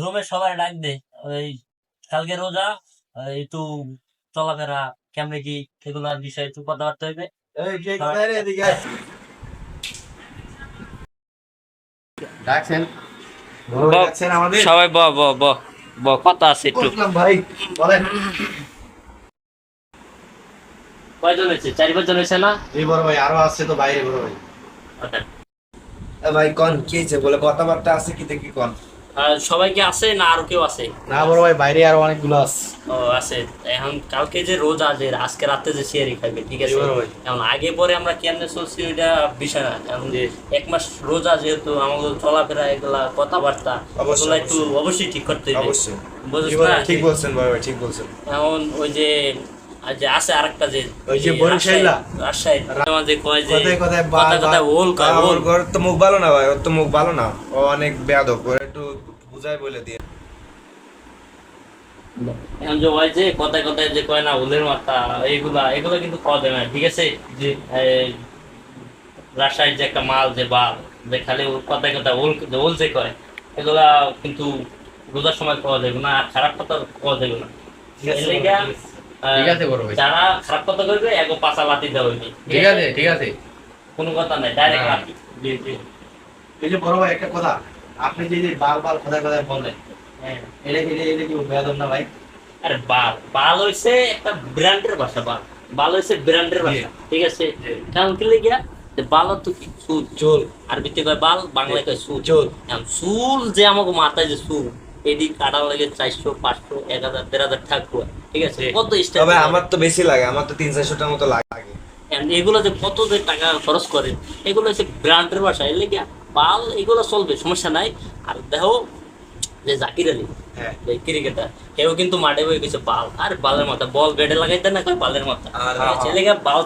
রুমে সবাই ডাক দে ওই কালকে রোজা একটু চলাফেরা কেমনে কি এগুলার বিষয়ে একটু কথাবার্তা হইবে। ডাকছেন? সবাই ব ব ব ব কথা আছে একটু। ভাই বলেন। কয়জন হয়েছে? চারি পাঁচজন হয়েছে না? এই বড় ভাই আরও আছে তো বাইরে বড় ভাই। আচ্ছা। ভাই কোন কি বলে কথাবার্তা আছে কি দেখি কোন। সবাই কি আছে না আরও কেউ আছে? না বড় ভাই বাইরে আরও অনেকগুলো আছে। ও আছে। এখন কালকে যে রোজা যে আজকে রাতে যে সিয়ারি খাইবে ঠিক আছে? এখন আগে পরে আমরা কেমনে চলছি ওইটা বিষয় না। এখন যে এক মাস রোজা যেহেতু আমাদের চলাফেরা এগুলা কথাবার্তা অবশ্যই, একটু অবশ্যই। ঠিক করতে হবে। ঠিক বলছেন ভাই ঠিক বলছেন। এখন ওই যে আর যে আছে আরেকটা যে ওই যে বরিশাইলা? রাজশাহী রাজশাহী। কয় যে কথায় কথায় বা কথায় কথায় ওল কয় ওল ওর তো মুখ ভালো না ভাই ওর তো মুখ ভালো না। ও অনেক বেয়াদব ওর একটু বুঝাই বলে দিয়ে। এখন যে হয় যে কথায় কথায় যে কয় না ওলের মাথা এইগুলা এগুলা কিন্তু খাওয়া দেবে না ঠিক আছে? যে রাজশাহীর যে একটা মাল যে বাল যে খালি ওর কথায় কথায় ওল যে ওল যে কয় এগুলা কিন্তু রোজার সময় খাওয়া যাবে না আর খারাপ কথা খাওয়া যাবে না। ঠিক আছে বড় ভাই। যারা খারাপ কথা করবে এগো পাশা লাতি দেওয়া হইবে। ঠিক আছে ঠিক আছে। কোনো কথা নাই ডাইরেক্ট হ্যাঁ। লাতি। এই যে বড় ভাই একটা কথা আপনি যে যে বাল বাল কথায় কথায় বলেন। এটা এটা এটা কি বেয়াদব না ভাই? আরে বাল বাল হইছে একটা ব্র্যান্ডের ভাষা বাল। বাল হইছে ব্র্যান্ডের ভাষা ঠিক আছে? কারণ কি লেগিয়া বাল তো কি সুদ চুল। আরবিতে কয় বাল বাংলায় কয় চুল। চুল যে আমাকে মাথায় যে চুল কাটা লাগে চারশো পাঁচশো এক হাজার দেড় হাজার থাকব। ঠিক আছে? কত তবে আমার তো বেশি লাগে আমার তো তিন চারশোটার মতো লাগে। এগুলো যে কত যে টাকা খরচ করে এগুলো হচ্ছে ব্র্যান্ডের ভাষা এর লেগিয়া বাল এগুলো চলবে সমস্যা নাই। আর দেখো যে জাকির আলী হ্যাঁ। ক্রিকেটার কেউ কিন্তু মাঠে বই কিছু বাল আর বালের মাথা বল ব্যাটে লাগাইতে না কয় বালের মাথা? আর- ছেলেকে বাল